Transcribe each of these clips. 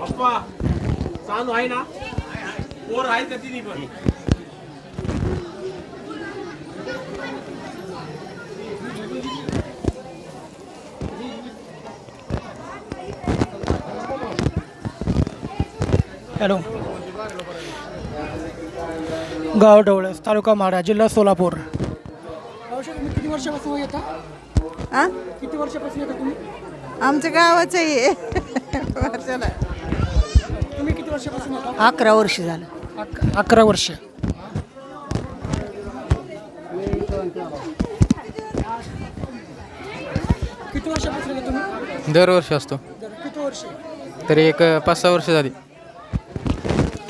अप्पा चालू आहे ना पोर आहे का तिन्ही पण हॅलो. गाव डवळस तालुका माडा जिल्हा सोलापूर. मावशी तुम्ही किती वर्षापासून येता? हा किती वर्षापासून येता तुम्ही? आमचं गावच आहे वर्षाला. तुम्ही किती वर्षापासून येता? अकरा वर्ष झालं. अक- अकरा वर्ष. किती वर्षापासून येता तुम्ही? दरवर्षी असतो. किती वर्ष? तरी एक पाच सहा वर्ष झाली.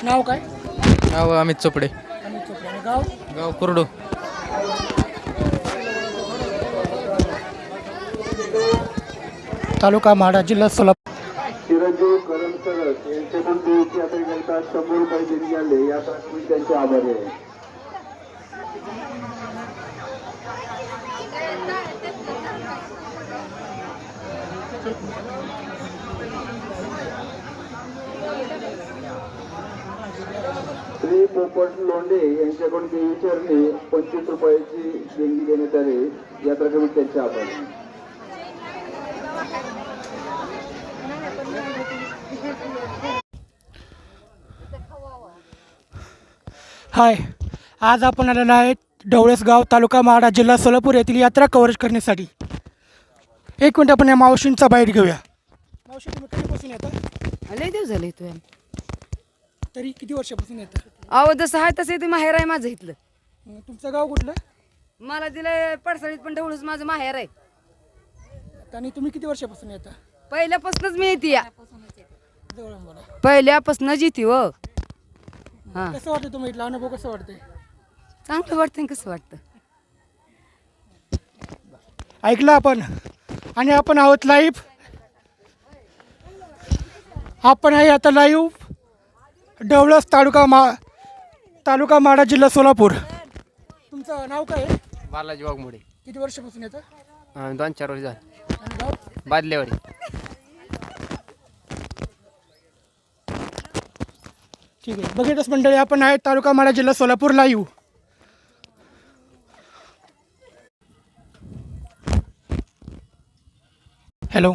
नाव काय? नाव अमित चोपडे. अमित चोपडे. आणि गाव? गाव कुरडू. तालुका माडा जिल्हा सोलापूर. चिरंजीव करण सरस यांच्याकडून देवीची यात्रा करता शंभर रुपये देणी आले त्यांचे आभारी आहे. पोपट लोंढे यांच्याकडून देवी चरणी पंचवीस रुपयाची देणगी देण्यात आली यात्रा कमिटी त्यांचे आभारी. हाय आज आपण आलेलो आहे ढवळेस गाव तालुका माडा जिल्हा सोलापूर येथील यात्रा कव्हरेज करण्यासाठी. एक मिनिट आपण या मावशींचा बाईट घेऊया. मावशी तुम्ही कधीपासून येता? लय दिवस झाले तू तरी किती वर्षापासून येता? अहो जसं आहे तसं ते माहेर आहे माझं इथलं. अं, तुमचं गाव कुठलं? मला दिलं पडसाळीत पण ढवळूच माझं माहेर आहे. आणि तुम्ही किती वर्षापासून येता? पहिल्यापासूनच मी येते या. जवळ पहिल्यापासूनच येते व हां. कसं वाटतं तुम्ही इथला अनुभव? कसं वाटतंय? चांगलं वाटतं आणि कसं वाटतं? ऐकलं आपण. आणि आपण आहोत लाईव्ह आपण आहे आता लाईव्ह ढवळस तालुका मा तालुका माडा जिल्हा सोलापूर. तुमचं नाव काय? आहे? बालाजी वाघमोडे. किती वर्षापासून येतं? दोन चार वर्ष झाले. आणि गाव? बादलेवाडी. ठीक आहे. बघितच मंडळी आपण आहे तालुका माडा जिल्हा सोलापूर लाईव्ह. हॅलो.